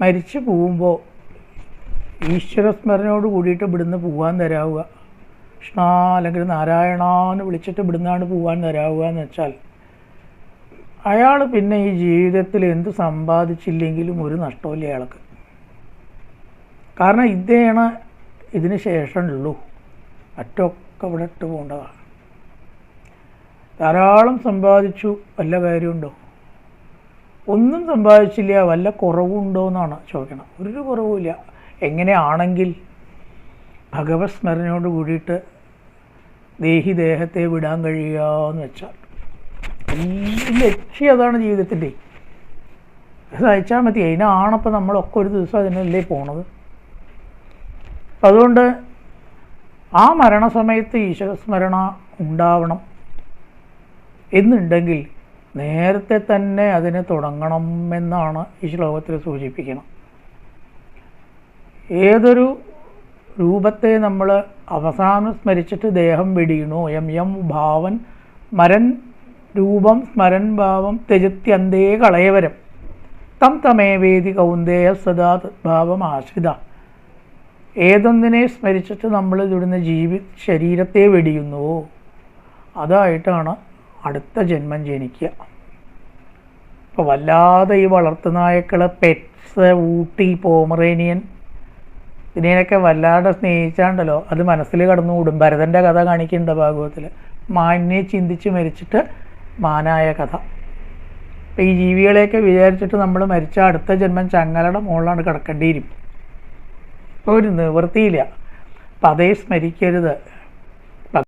മരിച്ചു പോകുമ്പോൾ ഈശ്വരസ്മരണയോട് കൂടിയിട്ട് ഇവിടുന്ന് പോകാൻ തരാവുക. കൃഷ്ണ അല്ലെങ്കിൽ നാരായണ എന്ന് വിളിച്ചിട്ട് ഇവിടുന്നാണ് പോകാൻ തരാവുക എന്ന് വെച്ചാൽ അയാൾ പിന്നെ ഈ ജീവിതത്തിൽ എന്ത് സമ്പാദിച്ചില്ലെങ്കിലും ഒരു നഷ്ടമില്ല അയാൾക്ക്. കാരണം ഇതേണ ഇതിന് ശേഷമുള്ളൂ. മറ്റൊക്കെ ഇവിടെ ഇട്ട് പോകേണ്ടതാണ്. ധാരാളം സമ്പാദിച്ചു വല്ല കാര്യമുണ്ടോ? ഒന്നും സമ്പാദിച്ചില്ല വല്ല കുറവുണ്ടോ എന്നാണ് ചോദിക്കണം. ഒരു കുറവുമില്ല. എങ്ങനെയാണെങ്കിൽ ഭഗവത് സ്മരണയോട് കൂടിയിട്ട് ദേഹി ദേഹത്തെ വിടാൻ കഴിയുക എന്ന് വെച്ചാൽ. ലക്ഷ്യം അതാണ് ജീവിതത്തിന്റെ. അത് അയച്ചാൽ മതി. അതിനാണപ്പോൾ നമ്മളൊക്കെ ഒരു ദിവസം അതിനല്ലേ പോണത്. അപ്പം അതുകൊണ്ട് ആ മരണസമയത്ത് ഈശ്വരസ്മരണ ഉണ്ടാവണം എന്നുണ്ടെങ്കിൽ നേരത്തെ തന്നെ അതിനെ തുടങ്ങണം എന്നാണ് ഈ ശ്ലോകത്തിൽ സൂചിപ്പിക്കുന്നത്. ഏതൊരു രൂപത്തെ നമ്മൾ അവസാനം സ്മരിച്ചിട്ട് ദേഹം വെടിയണോ എം എം ഭാവൻ മരൻ രൂപം സ്മരൻ ഭാവം ത്യജത്യന്തേ കളയവരം. തം തമേവേദി കൗന്ദേയ സദാ തദ്ഭാവം ആശ്രിത. ഏതൊന്നിനെ സ്മരിച്ചിട്ട് നമ്മൾ ഇവിടുന്ന് ജീവി ശരീരത്തെ വെടിയുന്നുവോ അതായിട്ടാണ് അടുത്ത ജന്മം ജനിക്കുക. ഇപ്പോൾ വല്ലാതെ ഈ വളർത്തുനായക്കളെ പെറ്റ്സ് ഊട്ടി പോമറേനിയൻ ഇതിനെയൊക്കെ വല്ലാതെ സ്നേഹിച്ചാണ്ടല്ലോ. അത് മനസ്സിൽ കടന്നുകൂടും. ഭരതന്റെ കഥ കാണിക്കുന്നുണ്ട് ഭാഗവത്തിൽ മാനിനെ ചിന്തിച്ച് മരിച്ചിട്ട് മാനായ കഥ. അപ്പം ഈ ജീവികളെയൊക്കെ വിചാരിച്ചിട്ട് നമ്മൾ മരിച്ച അടുത്ത ജന്മം ചങ്ങലയുടെ മുകളിലാണ് കിടക്കേണ്ടിയിരിക്കും. ഒരു നിവൃത്തിയില്ല. അപ്പം അതേ സ്മരിക്കരുത്.